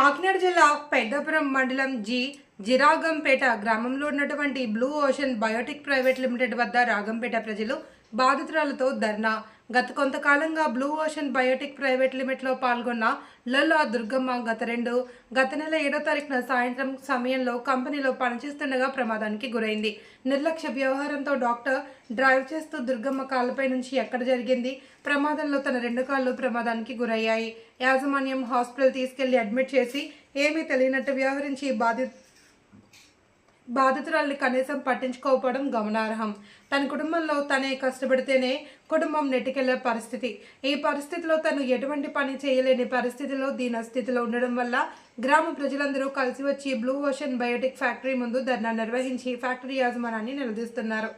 కాకినాడ జిల్లా పెద్దపురం మండలం జి జిరాగంపేట గ్రామంలో ఉన్నటువంటి blue ocean biotic private limited వద్ద రాగంపేట ప్రజలు బాధితురాలతో ధర్నా గత కొంతకాలంగా బ్లూ ఓషన్ బయోటిక్ ప్రైవేట్ లిమిట్లో పాల్గొన్న లల్లా దుర్గమ్మ గత రెండు గత నెల ఏడో తారీఖున సాయంత్రం సమయంలో కంపెనీలో పనిచేస్తుండగా ప్రమాదానికి గురైంది. నిర్లక్ష్య వ్యవహారంతో డాక్టర్ డ్రైవ్ చేస్తూ దుర్గమ్మ కాళ్ళపై నుంచి ఎక్కడ జరిగింది? ప్రమాదంలో తన రెండు కాళ్ళు ప్రమాదానికి గురయ్యాయి. యాజమాన్యం హాస్పిటల్ తీసుకెళ్ళి అడ్మిట్ చేసి ఏమీ తెలియనట్టు వ్యవహరించి బాధిత బాధితురాల్ని కనీసం పట్టించుకోకపోవడం గమనార్హం. తన కుటుంబంలో తనే కష్టపడితేనే కుటుంబం నెట్టుకెళ్ళే పరిస్థితి. ఈ పరిస్థితిలో తను ఎటువంటి పని చేయలేని పరిస్థితిలో దీన స్థితిలో ఉండడం వల్ల గ్రామ ప్రజలందరూ కలిసి వచ్చి బ్లూ ఓషన్ బయోటిక్ ఫ్యాక్టరీ ముందు ధర్నా నిర్వహించి ఫ్యాక్టరీ యాజమానాన్ని నిలదీస్తున్నారు.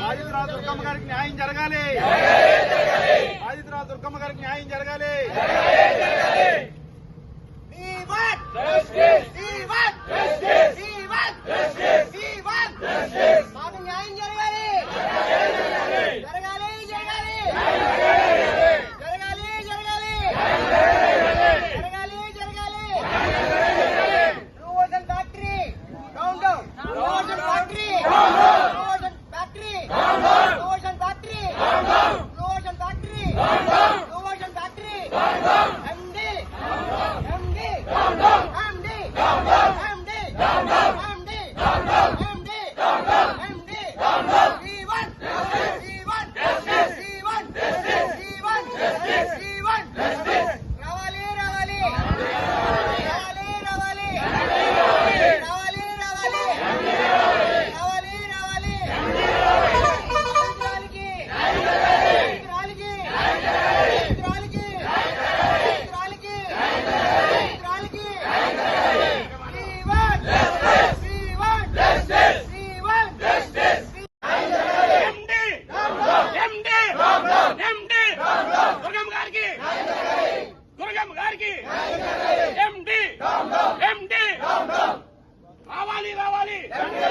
బాధితురాలు దుర్గమ్మ గారికి న్యాయం జరగాలి Amen.